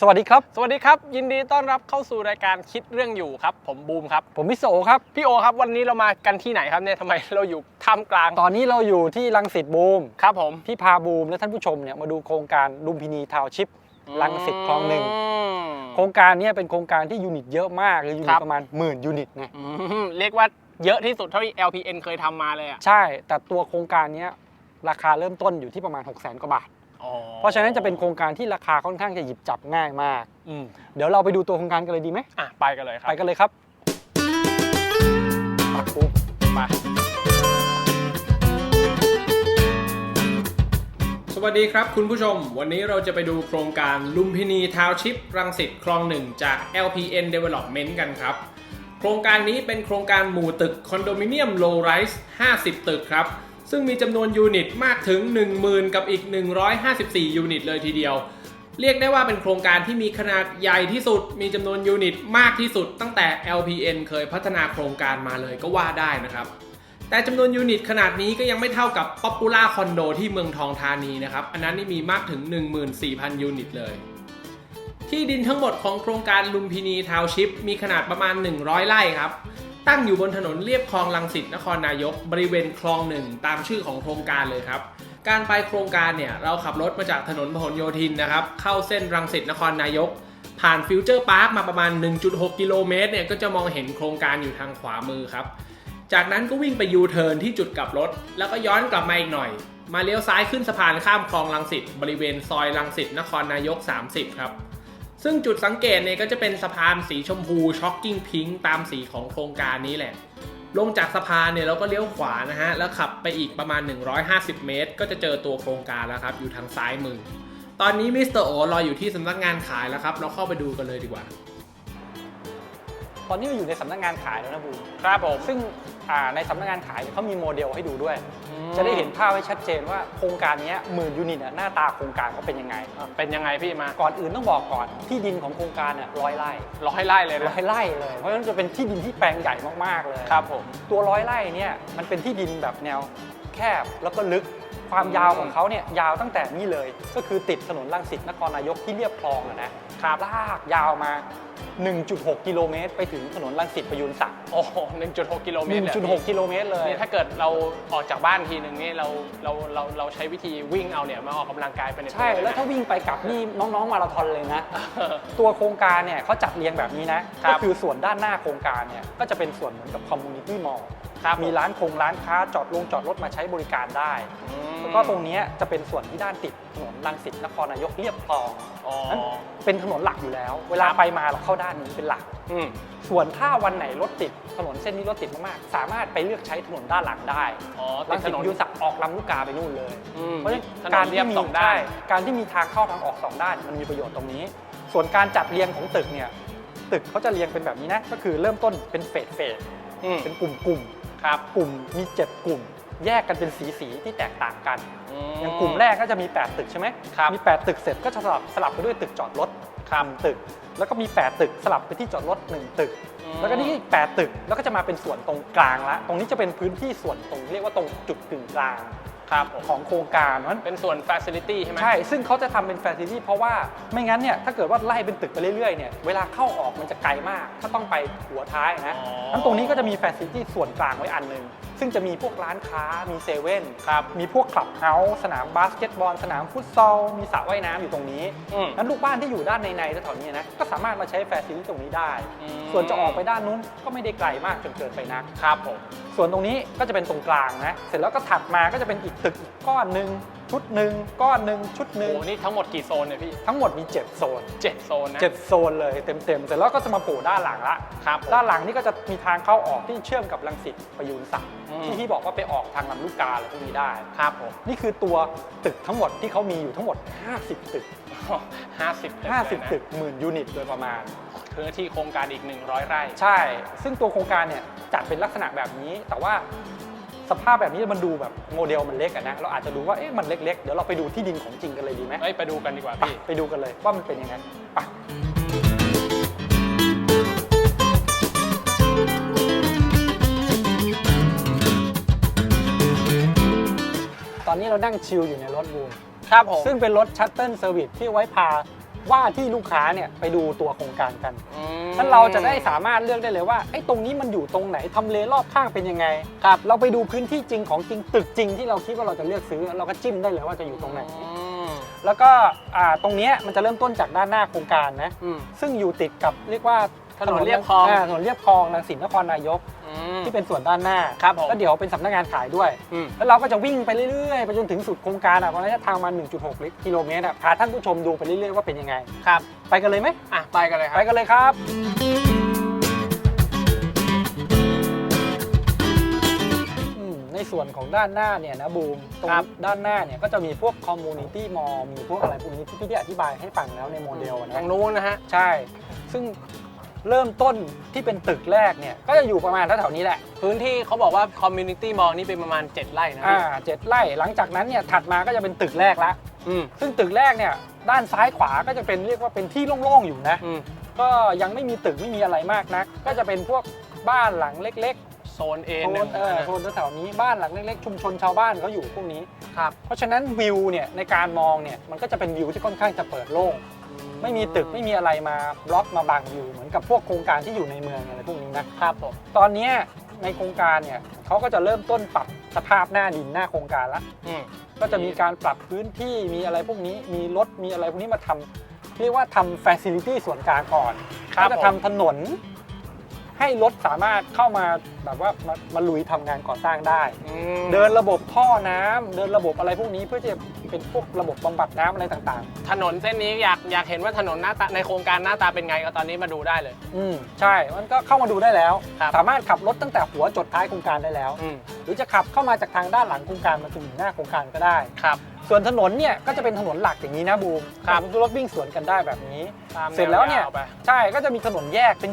สวัสดีครับ สวัสดีครับ ยินดีต้อนรับเข้าสู่รายการคิดเรื่องอยู่ครับ ผมบูมครับ ผมมิสโอครับ พี่โอครับ วันนี้เรามากันที่ไหนครับเนี่ยทำไมเราอยู่ท่ามกลาง ตอนนี้เราอยู่ที่ลังสิตบูมครับผม พี่พาบูมและท่านผู้ชมเนี่ยมาดูโครงการลุมพินีทาวน์ชิปลังสิตคลองหนึ่งอืมโครงการเนี้เป็นโครงการที่ยูนิตเยอะมากคือยูคนิรัตบประมาณหมื่นยูนิตนะอืมเรียกว่าเยอะที่สุดเท่าที่ LPN เคยทำมาเลยอะใช่ แต่ตัวโครงการเนี้ยราคาเริ่มต้นอยู่ที่ประมาณ 6 0 0 0 0 0กว่าบาทอ๋อ เพราะฉะนั้นจะเป็นโครงการที่ราคาค่อนข้างจะหยิบจับง่ายมาก อืมเดี๋ยวเราไปดูตัวโครงการกันเลยดีไหม อะไปกันเลยครับไปกันเลยครับปักปุ๊บมา สวัสดีครับคุณผู้ชม วันนี้เราจะไปดูโครงการลุมพินีทาวชิปรังสิตคลองหนึ่งจาก LPN Development กันครับ โครงการนี้เป็นโครงการหมู่ตึกคอนโดมิเนียมโลไรส์50 ตึกครับ ซึ่งมีจำนวนยูนิตมากถึง 10,000 กับอีก 154 ยูนิตเลยทีเดียว เรียกได้ว่าเป็นโครงการที่มีขนาดใหญ่ที่สุด มีจำนวนยูนิตมากที่สุด ตั้งแต่ LPN เคยพัฒนาโครงการมาเลยก็ว่าได้นะครับ แต่จำนวนยูนิตขนาดนี้ก็ยังไม่เท่ากับ Popular Condo ที่เมืองทองธานีนะครับ อันนั้นนี่มีมากถึง 14,000 ยูนิตเลยที่ดินทั้งหมดของโครงการลุมพินีทาวชิปมีขนาดประมาณ 100 ไร่ครับ ตั้งอยู่บนถนนเลียบคลองลังสิตนครนายก บริเวณคลองหนึ่งตามชื่อของโครงการเลยครับ การไปโครงการเนี่ยเราขับรถมาจากถนนพหลโยธินนะครับเข้าเส้นรังสิตนครนายก ผ่านฟิวเจอร์พาร์คมาประมาณ 1.6 กิโลเมตรเนี่ยก็จะมองเห็นโครงการอยู่ทางขวามือครับ จากนั้นก็วิ่งไปยูเทิร์นที่จุดกลับรถ แล้วก็ย้อนกลับมาอีกหน่อย มาเลี้ยวซ้ายขึ้นสะพานข้ามคลองลังสิตบริเวณซอยลังสิตนครนายก 30 ครับ ซึ่งจุดสังเกตเนี่ยก็จะเป็นสะพานสีชมพูช็อกกิ้งพิงค์ตามสีของโครงการนี้แหละ ลงจากสะพานเนี่ยเราก็เลี้ยวขวานะฮะ แล้วขับไปอีกประมาณ 150 เมตร ก็จะเจอตัวโครงการแล้วครับ อยู่ทางซ้ายมือ ตอนนี้มิสเตอร์โอรออยู่ที่สำนักงานขายแล้วครับ เราเข้าไปดูกันเลยดีกว่า ตอนนี้เราอยู่ในสำนักงานขายแล้วนะบูมครับผม ซึ่งอ่า ในสำนักงานขายเนี่ยเขามีโมเดลให้ดูด้วย จะได้เห็นภาพไว้ชัดเจนว่าโครงการเนี้หมื่นยูนิตอะหน้าตาโครงการเขาเป็นยังไง เป็นยังไงพี่มา ก่อนอื่นต้องบอกก่อนที่ดินของโครงการเนี่ยร้อยไร่ร้อยไร่เลยร้นะอยไร่เลย เพราะฉะนั้นจะเป็นที่ดินที่แปลงใหญ่มากๆเลย ครับผม ตัวร้อยไร่เนี่ยมันเป็นที่ดินแบบแนวแคบแล้วก็ลึก ความยาวของเขาเนี่ยยาวตั้งแต่นี่เลย ก็คือติดถนนรังสิตนครนายกที่เรียบคลองอะนะครับลากยาวมา 1.6 กิโลเมตร ไปถึงถนนรังสิตประยุนศักดิ์โอ้โห1.6กิโลเมตรเลย1.6 กิโลเมตรเลยนี่ถ้าเกิดเราออกจากบ้านทีหนึ่งนี่เราเราเราเราใช้วิธีวิ่งเอาเนี่ยมาออกกำลังกายไปในตัวใช่ เยนะ แล้วถ้าวิ่งไปกลับนี่น้องๆมาราธอนเลยนะเออตัวโครงการเนี่ยเขาจัดเรียงแบบนี้นะ ครัก็บ คือส่วนด้านหน้าโครงการเนี่ยก็จะเป็นส่วนเหมือนกับคอมมูนิตี้มอลล์ ครับมีร้านคงร้านค้าจอดลงจอดรถมาใช้บริการได้ อืมแล้วก็ตรงเนี้ยจะเป็นส่วนที่ด้านติดถนนรังสิตนครนายกเรียบคลองอ๋อนั้นเป็นถนนหลักอยู่แล้ว เวลาครับไปมาเราเข้าด้านนี้เป็นหลัก อืมส่วนถ้าวันไหนรถติดถนนเส้นนี้รถติดมากๆ สามารถไปเลือกใช้ถนนด้านหลังได้อ๋อติรัดงถสิตนนยุทธศักดิ์ออกลำลูกกาไปนู่นเลย อืมเพราะฉะนั้นถนการนเรียที่บมีสองด้าน ใช่การที่มีทางเข้าทางออกสองด้านมันมีประโยชน์ตรงนี้ ส่วนการจัดเรียงของตึกเนี่ยตึกเขาจะเรียงเป็นแบบนี้นะก็คือเริ่มต้นเป็นเฟสเฟสอืม เป็นกลุ่มกลุ่ม ครับกลุ่มมี 7 กลุ่ม แยกกันเป็นสีสีๆที่แตกต่างกันอืมอย่างกลุ่มแรกก็จะมี 8 ตึกใช่ไหมครับมี 8 ตึกเสร็จก็จะสลับสลับไปด้วยตึกจอดรถคำตึก แล้วก็มี 8 ตึกสลับไปที่จอดรถ 1 ตึกอืมแล้วก็นี่อีก8ตึกแล้วก็จะมาเป็นส่วนตรงกลางละ ตรงนี้จะเป็นพื้นที่ส่วนตรงเรียกว่าตรงจุดกึ่งกลาง ครับผม ของโครงการนั้น เป็นส่วน facility ใช่ไหม ใช่ ซึ่งเขาจะทำเป็นแฟ c ิลิตี้เพราะว่าไม่งั้นเนี่ย ถ้าเกิดว่าไล่เป็นตึกไปเรื่อยๆ เนี่ย เวลาเข้าออกมันจะไกลมาก ถ้าต้องไปหัวท้ายนะอ๋อ นั้นตรงนี้ก็จะมีแฟ c ิลิตี้ส่วนกลางไว้อันหนึ่ง ซึ่งจะมีพวกร้านค้ามีเซเว่นครับมีพวกคลับเฮาส์สนามบาสเกตบอล สนามฟุตซอล มีสระว่ายน้ำอยู่ตรงนี้อืม นั้นลูกบ้านที่อยู่ด้านในๆแถวๆนี้นะก็สามารถมาใช้แฟซิลิตี้ตรงนี้ได้ อืม ส่วนจะออกไปด้านนู้นก็ไม่ได้ไกลมากจนเกินไปนัก ครับผม ส่วนตรงนี้ก็จะเป็นตรงกลางนะ เสร็จแล้วก็ถัดมาก็จะเป็นอีกตึกอีกก้อนหนึ่งชุดหนึ่งก้อนหนึ่งชุดหโอ้นึ่งโหนี่ทั้งหมดกี่โซนเนี่ยพี่ทั้งหมดมี 7 โซน เจ็ดโซนนะ 7 โซนเลยเต็มๆเสร็จแล้วก็จะมาโผล่ด้านหลังละครับผมด้านหลังนี่ก็จะมีทางเข้าออกที่เชื่อมกับรังสิตประยูนศักดิ์อืม ที่ที่บอกว่าไปออกทางลำลูกกาอะไรพวกนี้ได้ ครับผมนี่คือตัวตึกทั้งหมดที่เขามีอยู่ทั้งหมด 50 ตึก ห้าสิบตึกเลยนะ50 ตึกหมื่นยูนิตโดยประมาณพื้นที่โครงการอีก 100 ไร่ ใช่ ซึ่งตัวโครงการเนี่ยจัดเป็นลักษณะแบบนี้ แต่ว่า สภาพแบบนี้มันดูแบบโมเดลมันเล็กอะนะ เราอาจจะดูว่าเอ๊ะมันเล็กๆ เดี๋ยวเราไปดูที่ดินของจริงกันเลยดีไหมเอ้ยไปดูกันดีกว่าไปพี่ ไปดูกันเลยว่ามันเป็นยังไงไปตอนนี้เรานั่งชิลอยู่ในรถบูมครับผม ซึ่งเป็นรถชัตเติลเซอร์วิสที่ไว้พา ว่าที่ลูกค้าเนี่ยไปดูตัวโครงการกันอืม นั้นเราจะได้สามารถเลือกได้เลยว่าไอ้ตรงนี้มันอยู่ตรงไหนทำเลรอบข้างเป็นยังไงครับเราไปดูพื้นที่จริงของจริงตึกจริงที่เราคิดว่าเราจะเลือกซื้อ เราก็จิ้มได้เลยว่าจะอยู่ตรงไหน อืมแล้วก็อ่าตรงเนี้ยมันจะเริ่มต้นจากด้านหน้าโครงการนะ อืมซึ่งอยู่ติดกับเรียกว่า ถนนเลียบคลองาถนนเรียบคลองรังสิตนครนายก อืม ที่เป็นส่วนด้านหน้าครับผม แล้วเดี๋ยวเป็นสำนักงานขายด้วย อืม แล้วเราก็จะวิ่งไปเรื่อยๆ ไปจนถึงสุดโครงการอะระยะทางมา1.6กิโลเมตรอะพาท่านผู้ชมดูไปเรื่อยๆว่าเป็นยังไง ครับ ไปกันเลยไหมอะ ไปกันเลยครัไปบกันเลยครับ อืม ในส่วนของด้านหน้าเนี่ยนะบูม ตรงครับ ด้านหน้าเนี่ยก็จะมีพวกคอมมูนิตี้มอลมีพวกอะไรพวกนี้ที่พี่ได้อธิบายให้ฟังแล้วในโมเดลอะทานะงนู้นนะฮะ ใช่ ซึ่ง เริ่มต้นที่เป็นตึกแรกเนี่ยก็จะอยู่ประมาณแถวๆนี้แหละ พื้นที่เขาบอกว่าคอมมูนิตี้มอลนี่เป็นประมาณ 7 ไร่นะอ่าเจ็ดไร่หลังจากนั้นเนี่ยถัดมาก็จะเป็นตึกแรกละอืมซึ่งตึกแรกเนี่ยด้านซ้ายขวาก็จะเป็นเรียกว่าเป็นที่โล่งๆอยู่นะ อืมก็ยังไม่มีตึกไม่มีอะไรมากนัก ก็จะเป็นพวกบ้านหลังเล็กโซนเอๆโซหนึ่นงเออโซนแถวๆนี้บ้านหลังเล็กๆชุมชนชาวบ้านเขาอยู่พวกนี้ ครับ เพราะฉะนั้นวิวเนี่ยในการมองเนี่ยมันก็จะเป็นวิวที่ค่อนข้างจะเปิดโล่ง ไม่มีตึกไม่มีอะไรมาบล็อกมาบังวิวเหมือนกับพวกโครงการที่อยู่ในเมืองอะไรพวกนี้นะครับผมตอนเนี้ยในโครงการเนี่ยเขาก็จะเริ่มต้นปรับสภาพหน้าดินหน้าโครงการละอืมก็จะมีการปรับพื้นที่มีอะไรพวกนี้มีรถมีอะไรพวกนี้มาทำเรียกว่าทำ facility ส่วนกลางก่อนครับก็จะผม ทำถนน ให้รถสามารถเข้ามาแบบว่ามามาลุยทำงานก่อสร้างได้อืมเดินระบบท่อน้ำเดินระบบอะไรพวกนี้เพื่อจะเป็นพวกระบบบำบัดน้ำอะไรต่าง ถนนเส้นนี้อยากอยากเห็นว่าถนนหน้าตาในโครงการหน้าตาเป็นไงก็ตอนนี้มาดูได้เลย ๆ อืมใช่ มันก็เข้ามาดูได้แล้ว ครับ สามารถขับรถตั้งแต่หัวจดท้ายโครงการได้แล้ว อืมหรือจะขับเข้ามาจากทางด้านหลังโครงการมาถึงหน้าโครงการก็ได้ ครับ ส่วนถนนเนี่ยก็จะเป็นถนนหลักอย่างนี้นะบูมครับ รถวิ่งสวนกันได้แบบนี้ ตามเสร็จแล้วเนี่ยาไป ใช่ก็จะมีถนนแยกเป็น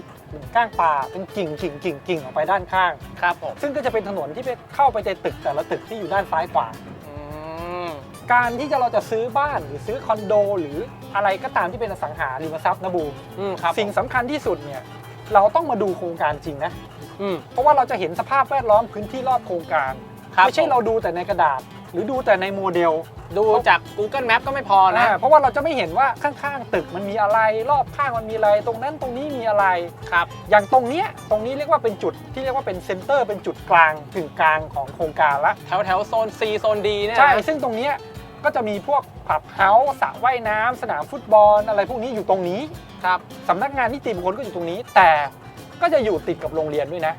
ก้างป่าเป็นกิ่งกิ่งกิ่งกิ่งออกไปด้านข้าง ครับผมซึ่งก็จะเป็นถนนที่ไปเข้าไปในตึกแต่ละตึกที่อยู่ด้านซ้ายขวา อืมการที่จะเราจะซื้อบ้านหรือซื้อคอนโด หรืออะไรก็ตามที่เป็นอสังหาริมทรัพย์นะบูมอืมครับสิ่งสำคัญที่สุดเนี่ยเราต้องมาดูโครงการจริงนะ อืม เพราะว่าเราจะเห็นสภาพแวดล้อมพื้นที่รอบโครงการ ครับไม่ใช่ผม เราดูแต่ในกระดาษ หรือดูแต่ในโมเดล ดูจาก Google Map ก็ไม่พอนะอ่าเพราะว่าเราจะไม่เห็นว่าข้างๆ ตึกมันมีอะไรรอบข้างมันมีอะไร ตรงนั้นตรงนี้มีอะไรครับ อย่างตรงเนี้ยตรงนี้เรียกว่าเป็นจุดที่เรียกว่าเป็นเซ็นเตอร์เป็นจุดกลางถึงกลางของโครงการละแถวแถวโซน C โซน D เนี่ยใช่นะซึ่งตรงเนี้ยก็จะมีพวกผับเฮาส์สระว่ายน้ำสนามฟุตบอลอะไรพวกนี้อยู่ตรงนี้ครับสำนักงานนิติบุคคลก็อยู่ตรงนี้ แต่ก็จะอยู่ติดกับโรงเรียนด้วยนะ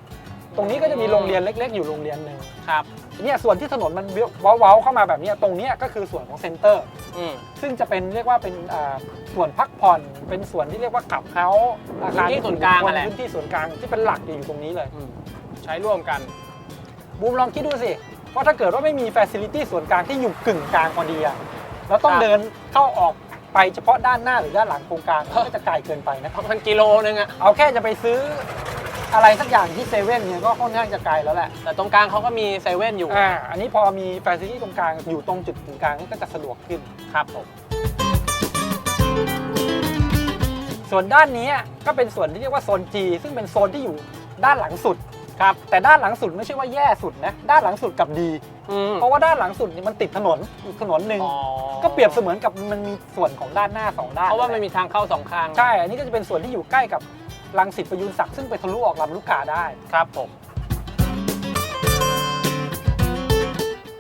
ตรงนี้ก็จะมีโรงเรียนเล็ก ๆ อยู่โรงเรียนหนึ่งครับเนี่ยส่วนที่ถนนมันเว้าๆเข้ามาแบบเนี้ยตรงเนี้ยก็คือส่วนของเซ็นเตอร์อืมซึ่งจะเป็นเรียกว่าเป็นอ่าส่วนพักผ่อน เป็นส่วนที่เรียกว่าขับเฮาส์อาคารพื้นที่ส่วนกลางส่นั่นแหละพื้นที่ส่วนกลางที่เป็นหลักอยู่ตรงนี้เลยอืมใช้ร่วมกันบูมลองคิดดูสิว่าถ้าเกิดว่าไม่มีฟ a ซิลิตี้ส่วนกลางที่อยู่กึ่งกลางพอดีอะแล้วต้องครับเดินเข้าออกไปเฉพาะด้านหน้าหรือด้านหลังโครงการครับก็จะไกลเกินไปนะพันกิโลนึงอะเอาแค่จะไปซื้อ อะไรสักอย่างที่เซเว่นเนี่ยก็ค่อนข้างจะไกลแล้วแหละ แต่ตรงกลางเขาก็มีเซเว่นอยู่อ่าอันนี้พอมีฟ a ซิลิตี้ตรงกลางอยู่ตรงจุดกึ่งกลางนี่ก็จะสะดวกขึ้น ครับผม ส่วนด้านนี้ก็เป็นส่วนที่เรียกว่าโซน G ซึ่งเป็นโซนที่อยู่ด้านหลังสุดครับ แต่ด้านหลังสุดไม่ใช่ว่าแย่สุดนะ ด้านหลังสุดกับดีอืมเพราะว่าด้านหลังสุดนี่มันติดถนนอีกถนนหนึ่งอ๋อก็เปรียบเสมือนกับมันมีส่วนของด้านหน้าสองด้าน เพราะว่ามันมีทางเข้าสองข้าง ใช่ อันนี้ก็จะเป็นส่วนที่อยู่ใกล้กับ รังสิตประยุนศักดิ์ซึ่งไปทะลุออกลำลูกกาได้ ครับผม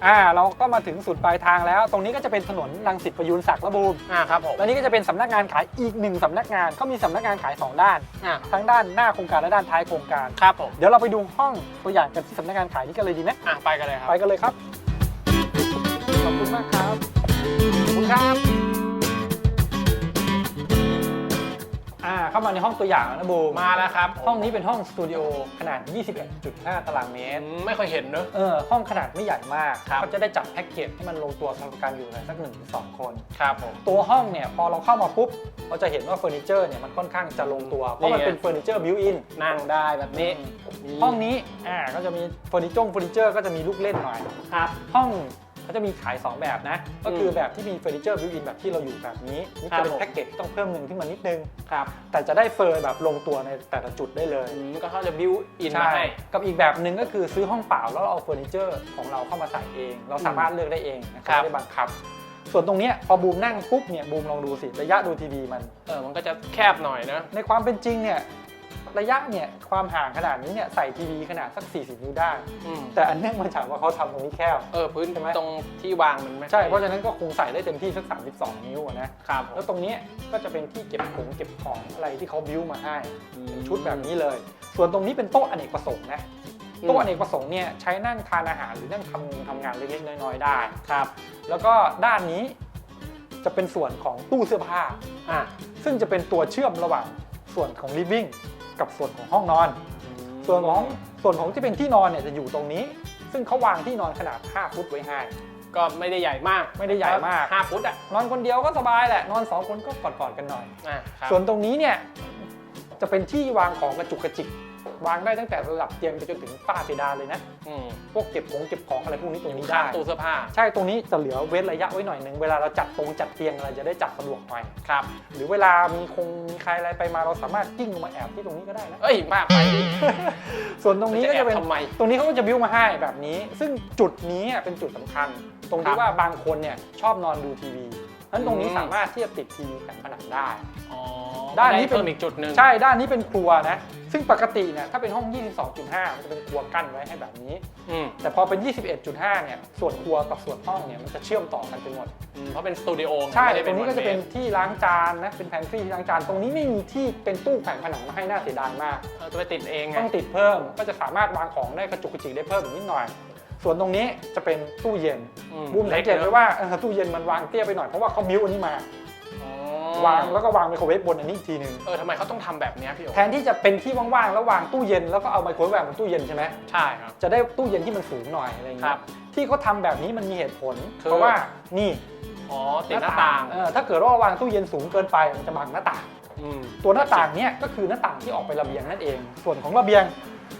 อ่าเราก็มาถึงสุดปลายทางแล้ว ตรงนี้ก็จะเป็นถนนรังสิตประยุนศักดิ์ระบูมอ่าครับผม แล้วนี่ก็จะเป็นสำนักงานขายอีกหนึ่งสำนักงานเขามีสำนักงานขายสองด้าน อ่า ทั้งด้านหน้าโครงการและด้านท้ายโครงการ ครับผม เดี๋ยวเราไปดูห้องตัวอย่างกันที่สำนักงานขายนี้กันเลยดีไหมอะไปกันเลยครับ ไปกันเลยครับ ขอบคุณมากครับ ขอบคุณครับ อ่าเข้ามาในห้องตัวอย่างแล้วนะบูมมาแล้วครับ ห้องนี้เป็นห้องสตูดิโอขนาด 21.5 ตารางเมอืตรมไม่เคยเห็นเนอะ เออห้องขนาดไม่ใหญ่มาก ครับ ก็จะได้จัดแพ็กเกจให้มันลงตัวสำหรับการอยู่ในสักหนึ่งถึงสองคน ครับผม ตัวห้องเนี่ยพอเราเข้ามาปุ๊บเราจะเห็นว่าเฟอร์นิเจอร์เนี่ยมันค่อนข้างจะลงตัว เพราะมันนี่ไงเป็นเฟอร์นิเจอร์บิวอิน นั่งได้แบบนี้ ห้องนี้อ่าก็จะมีเฟอร์นิเจอร์เฟอร์นิเจอร์ก็จะมีลูกเล่นหน่อย ครับ ห้อง เขาจะมีขาย 2 แบบนะ ก็คืออมแบบที่มีเฟอร์นิเจอร์บิวอินแบบที่เราอยู่แบบนี้นี่ครัจะบเป็นผมแพ็กเกจที่ต้องเพิ่มเงินขึ้นมานิดนึงครับแต่จะได้เฟอร์แบบลงตัวในแต่ละจุดได้เลยอืมก็เขาจะบิวอินมาใช่ให้กับอีกแบบหนึ่งก็คือซื้อห้องเปล่าแล้วเราเอาเฟอร์นิเจอร์ของเราเข้ามาใส่เอง เราสามารถเลือกได้เองนะคครัรับบไม่ได้บังคับส่วนตรงเนี้ยพอบูมนั่งปุ๊บเนี่ยบูมลองดูสิระยะดูทีวีมันเออมันก็จะแคบหน่อยนะในความเป็นจริงเนี่ย ระยะเนี่ยความห่างขนาดนี้เนี่ยใส่ทีวีขนาดสัก 40 นิ้วได้ อืมแต่อันเนื่องมาจากว่าเขาทำตรงนี้แคบ เออพื้นใช่ไหม ตรงที่วางมันไม่ใช่ค่อยเพราะฉะนั้นก็คงใส่ได้เต็มที่สัก 32 นิ้วอะนะ ครับผมแล้วตรงเนี้ยก็จะเป็นที่เก็บของเก็บของอะไรที่เขาบิวมาให้เป็นชุดแบบนี้เลย ส่วนตรงนี้เป็นโต๊ะอเนกประสงค์นะ โต๊ะอเนกประสงค์เนี่ยใช้นั่งทานอาหารหรือนั่งทำทำงานเล็กๆน้อยๆได้ ครับ แล้วก็ด้านนี้จะเป็นส่วนของตู้เสื้อผ้า อะซึ่งจะเป็นตัวเชื่อมระหว่างส่วนของ living กับส่วนของห้องนอน ส่วนของส่วนของที่เป็นที่นอนเนี่ยจะอยู่ตรงนี้ ซึ่งเขาวางที่นอนขนาด 5 ฟุตไว้ให้ ก็ไม่ได้ใหญ่มากไม่ได้ใหญ่มากห้าฟุตอะนอนคนเดียวก็สบายแหละ นอน 2 คนก็กอดๆกันหน่อย อะครับส่วนตรงนี้เนี่ยจะเป็นที่วางของกระจุกกระจิก วางได้ตั้งแต่ระดับเตียงไปจนถึงฝ้าเพดานเลยนะ อืมพวกเก็บของเก็บของอะไรพวกนี้ตรงนี้ข้าได้งตู้เสื้อผ้าใช่ตรงนี้จะเหลือเว้นระยะไว้หน่อยหนึ่งเวลาเราจัดตรงจัดเตียงอะไรจะได้จัดสะดวกหน่อยครับ หรือเวลามีคงมีใครอะไรไปมาเราสามารถกิ้งลงมาแอบที่ตรงนี้ก็ได้นะ เอ้ยมากไปดิส่วนตรงนี้ก็จะเป็น แอบทำไม ตรงนี้เขาก็จะบิวมาให้แบบนี้ ซึ่งจุดนี้เป็นจุดสำคัญ ตรงครัที่บว่าบางคนเนี่ยชอบนอนดูทีวี นั้นตรงนี้อืมสามารถที่จะติดทีวีแขวนผนังได้อ๋อด้านนี้เป็นเพิ่มอีกจุดหนึ่งใช่ ด้านนี้เป็นครัวนะ ซึ่งปกติเนี่ยถ้าเป็นห้อง 22.5 มันจะเป็นครัวกั้นไว้ให้แบบนี้อืมแต่พอเป็น 21.5 เนี่ย ส่วนครัวกับส่วนห้องเนี่ยมันจะเชื่อมต่อกันไปหมดอืมเพราะเป็นสตูดิโอไใช่ไม่ได้ตรงนี้ก็จะเป็นวัที่ล้างจานนะ เป็นแพนทรีที่ล้างจาน ตรงนี้ไม่มีที่เป็นตู้แขวนผนังมาให้น่าเสียดายมากเออจะไปติดเองไง ต้องติดเพิ่ม ก็จะสามารถวางของได้กระจุกกระจิกได้เพิ่มอีกนิดหน่อย ส่วนตรงนี้จะเป็นตู้เย็นอืมบูมสังเกตไว้ว่าเออตู้เย็นมันวางเตี้ยไปหน่อยเพราะว่าเขาบิ้วอันนี้มา อ๋อวางแล้วก็วางไมโครเวฟบนอันนี้อีกทีหนึ่งเออทำไมเขาต้องทำแบบเนี้ยพี่โอ๋แทนที่จะเป็นที่ว่างๆแล้ววางตู้เย็นแล้วก็เอาไมโครเวฟวางบนตู้เย็นใช่ไหมใช่ครับ จะได้ตู้เย็นที่มันสูงหน่อยอะไรอย่างคเงี้รัยบที่เขาทำแบบนี้มันมีเหตุผล คือ เพราะว่านี่อ๋อติดหน้าต่างเออถ้าเกิดว่าวางตู้เย็นสูงเกินไปมันจะบังหน้าต่าง อืมตัวหน้าต่างเนี้ยก็คือหน้าต่างที่ออกไประเบียงนั่นเอง ส่วนของระเบียง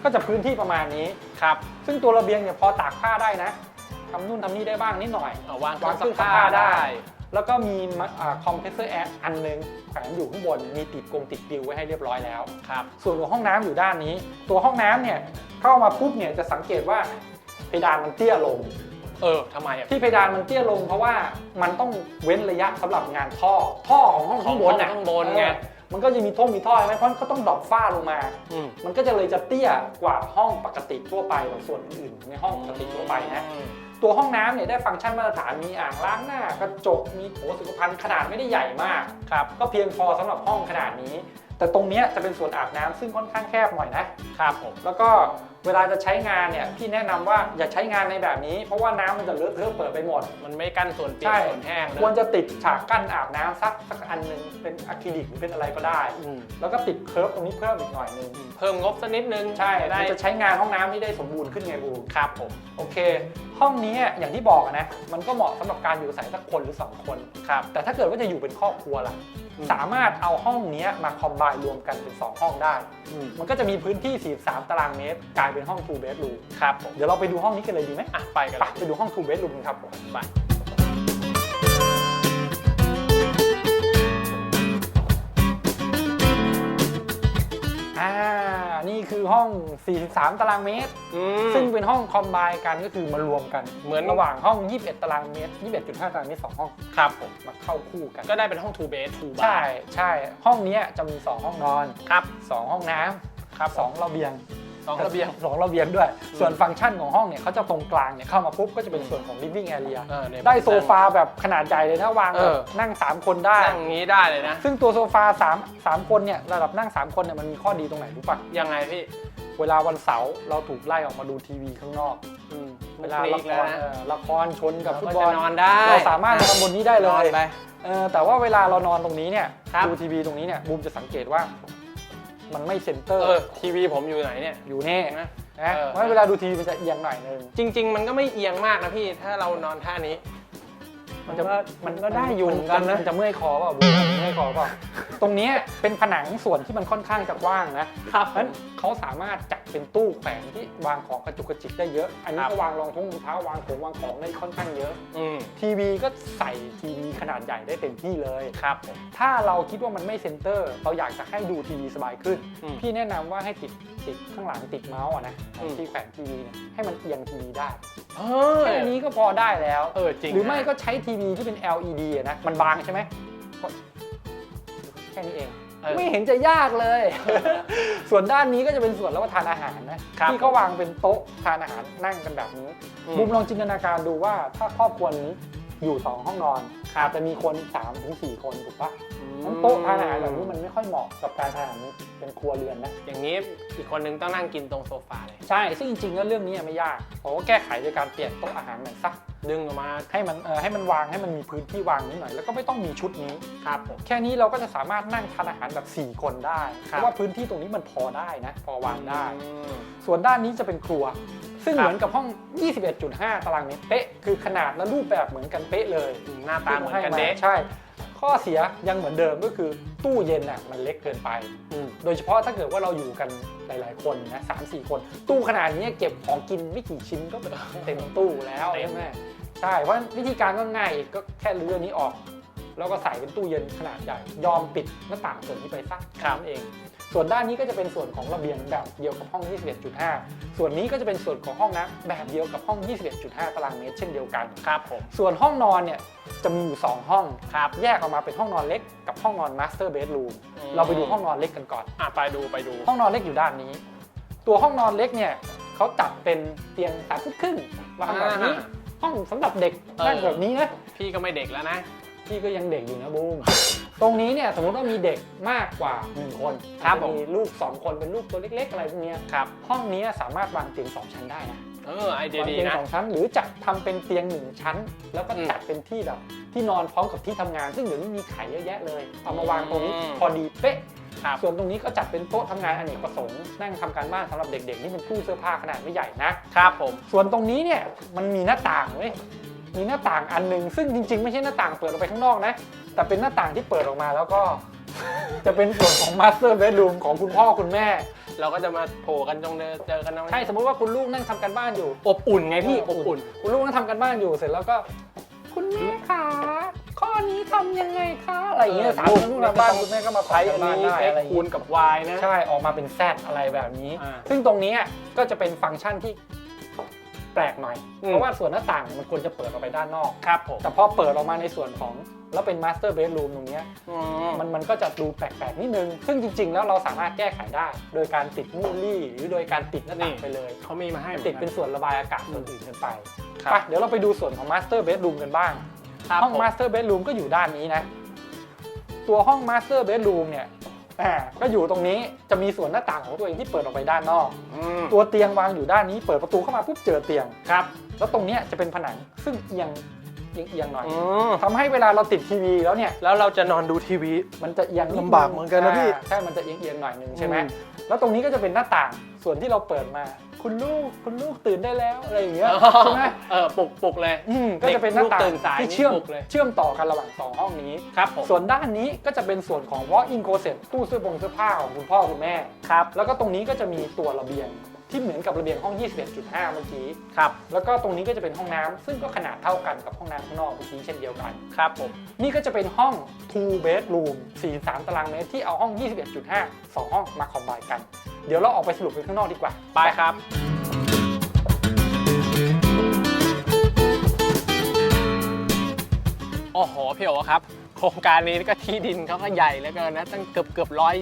ก็จะพื้นที่ประมาณนี้ครับ ซึ่งตัวระเบียงเนี่ยพอตากผ้าได้นะทำนู่นทำนี่ได้บ้างนิดหน่อยเอาวางวางเครื่องซักผ้าได้ แล้วก็มีคอมเพรสเซอร์แอร์อันหนึงแขวนอยู่ข้างบนมีติดกรงติดปิวไว้ให้เรียบร้อยแล้วครับส่วนของห้องน้ำอยู่ด้านนี้ ตัวห้องน้ำเนี่ยเข้ามาปุ๊บเนี่ยจะสังเกตว่าเพดานมันเตี้ยลงเออทำไมอะที่เพดานมันเตี้ยลงเพราะว่ามันต้องเว้นระยะสำหรับงานท่อ ท่อของห้องข้างบนน่ะข้างบนไงเออ มันก็จะมีท่อมีท่อใช่ไหมเพราะก็ต้องดรอปฝ้าลงมา อืม มันก็จะเลยจะเตี้ยกว่าห้องปกติทั่วไปกว่าส่วนอื่นๆในห้องปกติทั่วไปนะอืมตัวห้องน้ำเนี่ยได้ฟังก์ชันมาตรฐานมีอ่างล้างหน้ากระจกมีโถสุขภัณฑ์ขนาดไม่ได้ใหญ่มาก ครับ ก็เพียงพอสำหรับห้องขนาดนี้ แต่ตรงเนี้ยจะเป็นส่วนอาบน้ำซึ่งค่อนข้างแคบหน่อยนะครับผม แล้วก็ เวลาจะใช้งานเนี่ยพี่แนะนำว่าอย่าใช้งานในแบบนี้ เพราะว่าน้ำมันจะเลอะเทอะเปิดไปหมด มันไม่กั้นส่วนเปียใช่กส่วนแห้งนะควรจะติดฉากกั้นอาบน้ำสักสักอันหนึ่งเป็นอะคริลิกหรือเป็นอะไรก็ได้ อืมแล้วก็ติดเคิร์ฟตรงนี้เพิ่มอีกหน่อยหนึงเพิ่มงบสักนิดนึงใช่ได้มันจะใช้งานห้องน้ำที่ได้สมบูรณ์ขึ้นไงบูครับผม โอเค ห้องนี้อย่างที่บอกอะนะ มันก็เหมาะสำหรับการอยู่อาศัยสักคนหรือ 2 คน ครับ แต่ถ้าเกิดว่าจะอยู่เป็นครอบครัวล่ะ อืม สามารถเอาห้องนี้มาคอมไบรวมกันเป็น 2 ห้องได้อืมมันก็จะมีพื้นที่ 43 ตารางเมตร กลายเป็นห้อง2 bedroom ครับผมเดี๋ยวเราไปดูห้องนี้กันเลยดีไหมอะไปกันไปเลยไปดูห้อง2 bedroom กันครับผม ไป อ่า นี่คือห้อง 43 ตารางเมตร อืม ซึ่งเป็นห้องคอมไบกันก็คือมารวมกันเหมือน ระหว่างห้อง 21 ตารางเมตร 21.5 ตารางเมตรสองห้องครับผม มาเข้าคู่กัน ก็ได้เป็นห้อง two bed two bar ใช่ใช่ห้องเนี้ยจะมี 2 ห้องนอน ครับ 2 ห้องน้ำครับสองระเบียง สองระเบียงสองระเบียงด้วย ส่วนฟังก์ชันของห้องเนี่ยเขาจะตรงกลางเนี่ยเข้ามาปุ๊บก็จะเป็นส่วนของ living area เออเนี่ยได้โซฟาแบบขนาดใหญ่เลยนะวางเอแบอบนั่ง 3 คนได้ นั่งอย่างนี้ได้เลยนะ ซึ่งตัวโซฟา3 3คนเนี่ยระดับนั่ง 3 คนเนี่ยมันมีข้อดีตรงไหนรู้ปะยังไงพี่เวลาวันเสาร์เราถูกไล่ออกมาดูทีวีข้างนอกอืมเวลามุละกคนี้รอีกแล้วนะเออละครชนกับฟุตเราบก็อลจะนอนได้ เราสามารถนอนบนนี้ได้เลนอนยไปเออแต่ว่าเวลาเรานอนตรงนี้เนี่ยครับดูทีวีตรงนี้เนี่ยบูมจะสังเกตว่า มันไม่เซนเตอร์ เออทีวีผมอยู่ไหนเนี่ย อยู่นี่เห็นไหมนะเออ เพราะเวลาดูทีวีมันจะเอียงหน่อยนึง จริง ๆ มันก็ไม่เอียงมากนะพี่ถ้าเรานอนท่านี้ มันจะมันก็ได้อยู่เหมือนกันนะมันจะเมื่อยคอเปล่าบูมเมื่อยคอเปล่าตรงเนี้ยเป็นผนังส่วนที่มันค่อนข้างจะกว้างนะครับเพราะฉะนั้นเขาสามารถจัดเป็นตู้แขวนที่วางของกระจุกกระจิกได้เยอะ อันนี้ครับก็วางรองท้องรองเท้าวางของวางของได้ค่อนข้างเยอะอืมทีวีก็ใส่ทีวีขนาดใหญ่ได้เต็มที่เลยครับผมถ้าเราคิดว่ามันไม่เซนเตอร์ เราอยากจะให้ดูทีวีสบายขึ้นอืมพี่แนะนำว่าให้ติดติดข้างหลังติดเมาส์อะนะอืมที่แขวนทีวีเนี่ยให้มันเอียงทีวีได้ เออแค่นี้ก็พอได้แล้ว เออจริงหรือไม่นะก็ใช้ทีวีที่เป็น LED อะนะ มันบางใช่ไหมก็แค่นี้เองเออไม่เห็นจะยากเลย ส่วนด้านนี้ก็จะเป็นส่วนรับประทานอาหารนะครับที่เขาวางเป็นโต๊ะทานอาหารนั่งกันแบบนี้อืมบุมลองจินตนาการดูว่าถ้าครอบครัวนี้อยู่สองห้องนอน อาจจะมีคน3ามถึงสคนถูกปะงั้นโต๊ะทานอาหารแบบนี้มันไม่ค่อยเหมาะกับการทานอาหารเป็นครัวเรือนนะ อย่างนี้อีกคนนึงต้องนั่งกินตรงโซฟาเลย ใช่ ซึ่งจริงๆแล้วเรื่องนี้ไม่ยากผมก็แก้ไขโดยการเปลี่ยนโต๊ะอาหารใหม่สักดึงออกมาให้มันเออให้มันวางให้มันมีพื้นที่วางนิดหน่อย แล้วก็ไม่ต้องมีชุดนี้ครับผมแค่นี้เราก็จะสามารถนั่งทานอาหารแบบ 4 คนได้ เพครับราะว่าพื้นที่ตรงนี้มันพอได้นะ พอวางได้อืมส่วนด้านนี้จะเป็นครัว ซึ่งครับเหมือนกับห้อง 21.5 ตารางเมตรเป๊ะคือขนาดและรูปแบบเหมือนกันเป๊ะเลยหน้าตาเหมือนกันที่เด็กใช่ ข้อเสียยังเหมือนเดิมก็คือตู้เย็นน่ะมันเล็กเกินไปอืมโดยเฉพาะถ้าเกิดว่าเราอยู่กันหลายๆ คนนะสามสี่คน ตู้ขนาดนี้เก็บของกินไม่กี่ชิ้นก็แบบเต็มตู้แล้วเต็มใช่ไหมใช่เพราะวิธีการก็ง่ายอีกก็แค่รื้ออันนี้ออก แล้วก็ใส่เป็นตู้เย็นขนาดใหญ่ ยอมปิดหน้าต่างส่วนนี้ไปสักแค่นั้นเอง ส่วนด้านนี้ก็จะเป็นส่วนของระเบียงแบบเดียวกับห้อง 21.5 ส่วนนี้ก็จะเป็นส่วนของห้องน้ำแบบเดียวกับห้อง 21.5 ตารางเมตรเช่นเดียวกันครับผมส่วนห้องนอนเนี่ยจะมีอยู่ 2 ห้องครับแยกออกมาเป็นห้องนอนเล็กกับห้องนอน master bedroom อืม เราไปดูห้องนอนเล็กกันก่อน อะไปดูไปดูห้องนอนเล็กอยู่ด้านนี้ ตัวห้องนอนเล็กเนี่ยเขาจัดเป็นเตียงสามฟุตครึ่งวางแบบนี้อ่าห้องสำหรับเด็กเออนั่งแบบนี้นะ พี่ก็ไม่เด็กแล้วนะ พี่ก็ยังเด็กอยู่นะบูมตรงนี้เนี่ยสมมติว่ามีเด็กมากกว่า 1 คนครับผม มีลูก 2 คนเป็นลูกตัวเล็ก ๆ อะไรพวกเนี้ยครับ ห้องนี้สามารถวางเตียง 2 ชั้นได้นะเออไอเดียวางดีเตียงนะ สองชั้น หรือจะทำเป็นเตียง1ชั้น แล้วก็อืมจัดเป็นที่แบบที่นอนพร้อมกับที่ทำงาน ซึ่งเดี๋ยวนี้มีขายเยอะแยะเลยเอามาวางตรงนี้อืมพอดีเป๊ะครับ ส่วนตรงนี้ก็จัดเป็นโต๊ะทำงานอเนกประสงค์นั่งทำการบ้านสำหรับเด็กๆนี่เป็นตู้เสื้อผ้าขนาดไม่ใหญ่นะครับผม ส่วนตรงนี้เนี่ยมันมีหน้าต่างเว้ย มีหน้าต่างอันหนึงซึ่งจริง ๆ ไม่ใช่หน้าต่างเปิดออกไปข้างนอกนะ แต่เป็นหน้าต่างที่เปิดออกมาแล้วก็ จะเป็นส่วนของ master bedroom ของคุณพ่อคุณแม่ เราก็จะมาโผล่กันตรงเดินเจอกันตรงนี้ใช่สมมติว่าคุณลูกนั่งทำการบ้านอยู่ อบอุ่นไงพี่เอออบอุ่น คุณลูกนั่งทำการบ้านอยู่เสร็จแล้วก็ คุณแม่คะข้อนี้ทำยังไงคะอะไรอย่างเงี้ยเออสามคนลูกทำบ้านคุณแม่ก็มาใช้ใช้อัอันนนี้นี้ได้เอ็กอะไรอย่างคูเงี้ณยกับ y นะ ใช่ ออกมาเป็นแซดอะไรแบบนี้ อ่า ซึ่งตรงนี้ก็จะเป็นฟังก์ชันที่ แปลกหน่อยอืมเพราะว่าส่วนหน้าต่างมันควรจะเปิดออกไปด้านนอก ครับผม แต่พอเปิดออกมาในส่วนของแล้วเป็นมาสเตอร์เบดรูมตรงเนี้ยอืมมันมันก็จะดูแปลกๆนิดนึง ซึ่งจริง ๆ แล้วเราสามารถแก้ไขได้ โดยการติดมูลลี่ หรือโดยการติดหน้าต่างไปเลยเขามีมาให้ติดเป็นส่วนระบายอากาศส่วนอื่นกันไปครัไปบเดี๋ยวเราไปดูส่วนของมาสเตอร์เบดรูมกันบ้างครับห้องผมมาสเตอร์เบดรูมก็อยู่ด้านนี้นะ ตัวห้องมาสเตอร์เบดรูมเนี่ย อ่าก็อยู่ตรงนี้จะมีส่วนหน้าต่างของตัวเองที่เปิดออกไปด้านนอก อืมตัวเตียงวางอยู่ด้านนี้ เปิดประตูเข้ามาปุ๊บเจอเตียง ครับแล้วตรงเนี้ยจะเป็นผนังซึ่งเอียงเอียงเอียงหน่อยอืมทำให้เวลาเราติดทีวีแล้วเนี่ย แล้วเราจะนอนดูทีวี มันจะเอียงดลำบากเหมือนกันนะพี่าใช่ มันจะเอียงเอียงๆหน่อยหนึงใช่ไหม อืม แล้วตรงนี้ก็จะเป็นหน้าต่าง ส่วนที่เราเปิดมา คุณลูกคุณลูกตื่นได้แล้วอะไรอย่างเงี้ยใช่ไหมเออปลุกปลุกเลยอืมก็จะเป็นหน้าต่างเด็กลูกตื่นสายที่เชื่อมนี่ปลุกเลยเชื่อมต่อกันระหว่างสองห้องนี้ครับผมส่วนด้านนี้ก็จะเป็นส่วนของ walk-in closet ตู้เสื้อผงเสื้อผ้าของคุณพ่อคุณแม่ครับแล้วก็ตรงนี้ก็จะมีตัวระเบียงที่เหมือนกับระเบียงห้อง 21.5 เมื่อกี้ ครับ แล้วก็ตรงนี้ก็จะเป็นห้องน้ำซึ่งก็ขนาดเท่ากันกับห้องน้ำข้างนอกเมื่อกี้เช่นเดียวกัน ครับผม นี่ก็จะเป็นห้อง two bedroom 43 ตารางเมตรที่เอาห้อง 21.5 2 ห้องมาคอมไบกัน เดี๋ยวเราออกไปสรุปกันข้างนอกดีกว่า ไปครับ โอ้โหพี่โอครับ โครงการนี้ก็ที่ดินเขาก็ใหญ่เหลือเกินนะตั้งเกือบเกือบร้อย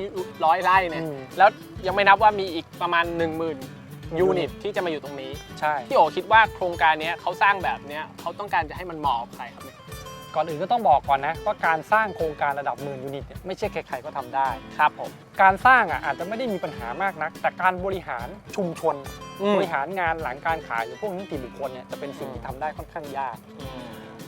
ร้อยไร่เนี่ย อืม แล้วยังไม่นับว่ามีอีกประมาณ 1 0,000 ยูนิตที่จะมาอยู่ตรงนี้ ใช่ พี่โอคิดว่าโครงการเนี้ยเขาสร้างแบบเนี้ยเขาต้องการจะให้มันเหมาะกับใครครับเนี่ย ก่อนอื่นก็ต้องบอกก่อนนะว่าการสร้างโครงการระดับหมื่นยูนิตเนี่ยไม่ใช่ใครๆก็ทำได้ครับผมการสร้างอะอาจจะไม่ได้มีปัญหามากนัก แต่การบริหารชุมชน บริหารงานหลังการขายหรือพวกนิติบุคคลเนี่ยจะเป็นสิ่งที่ทำได้ค่อนข้างยาก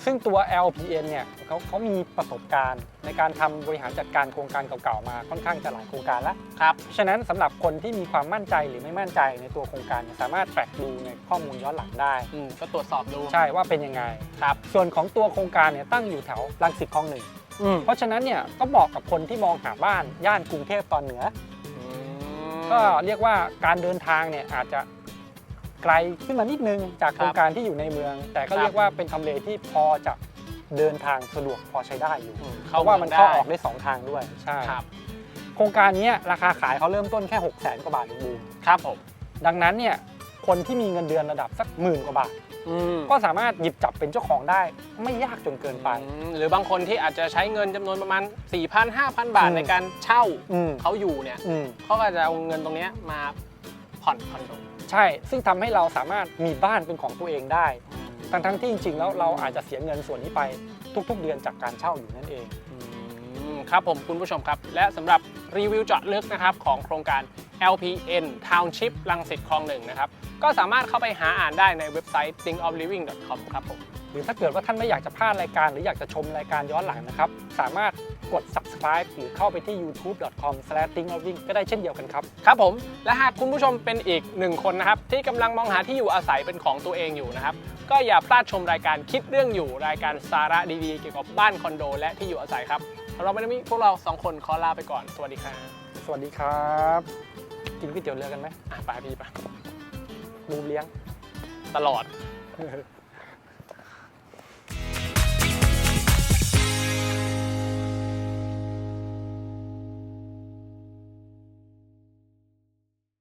ซึ่งตัว LPN เนี่ยเขาเขามีประสบการณ์ในการทำบริหารจัดการโครงการเก่าๆมาค่อนข้างจะหลายโครงการแล้วครับฉะนั้นสำหรับคนที่มีความมั่นใจหรือไม่มั่นใจในตัวโครงการเนี่ยสามารถแทร็กดูในข้อมูลย้อนหลังได้ อืมก็ตรวจสอบดูใช่ว่าเป็นยังไง ครับ ส่วนของตัวโครงการเนี่ยตั้งอยู่แถวรังสิตคลองหนึ่ง อืมเพราะฉะนั้นเนี่ยก็เหมาะกับคนที่มองหาบ้านย่านกรุงเทพตอนเหนืออืมก็เรียกว่าการเดินทางเนี่ยอาจจะ ไกลขึ้นมานิดนึงจากโครงการที่อยู่ในเมือง แต่ก็เรียกว่าเป็นทำเลที่พอจะเดินทางสะดวกพอใช้ได้อยู่อืมเพราะว่ามันเข้าออกได้ได้สองทางด้วยใช่ครับโครงการนี้ราคาขายเขาเริ่มต้นแค่ 6 0 0 0 0 0กว่าบาทเองบูมครับผมดังนั้นเนี่ยคนที่มีเงินเดือนระดับสักหมื่นกว่าบาทอืมก็สามารถหยิบจับเป็นเจ้าของได้ไม่ยากจนเกินไปอืมหรือบางคนที่อาจจะใช้เงินจำนวนประมาณ 4,000 5,000บาทอืมในการเช่าอืมเขาอยู่เนี่ยอืมเขาก็จะเอาเงินตรงเนี้ยมาผ่อนคอนโด ใช่ ซึ่งทำให้เราสามารถมีบ้านเป็นของตัวเองได้ ทั้งทั้งที่จริงๆ แล้วเราอาจจะเสียเงินส่วนนี้ไปทุก ๆ เดือนจากการเช่าอยู่นั่นเองครับผมคุณผู้ชมครับ และสำหรับรีวิวเจาะลึกนะครับของโครงการ LPN Township ลังสิตคลองหนึ่งนะครับ ก็สามารถเข้าไปหาอ่านได้ในเว็บไซต์ thinkofliving.com ครับผม หรือถ้าเกิดว่าท่านไม่อยากจะพลาดรายการ หรืออยากจะชมรายการย้อนหลังนะครับ สามารถกด subscribe หรือเข้าไปที่ youtube.com/thinkofliving ก็ได้เช่นเดียวกันครับ ครับผม และหากคุณผู้ชมเป็นอีกหนึ่งคนนะครับ ที่กำลังมองหาที่อยู่อาศัยเป็นของตัวเองอยู่นะครับก็อย่าพลาดชมรายการคิดเรื่องอยู่รายการสาระดีๆ เกี่ยวกับบ้านคอนโด และที่อยู่อาศัยครับสำหรับวันนี้พวกเราสองคนขอลาไปก่อน สวัสดีครับ สวัสดีครับ กินก๋วยเตี๋ยวเรือกันไหมอะไปพี่ไปบูมเลี้ยงตลอด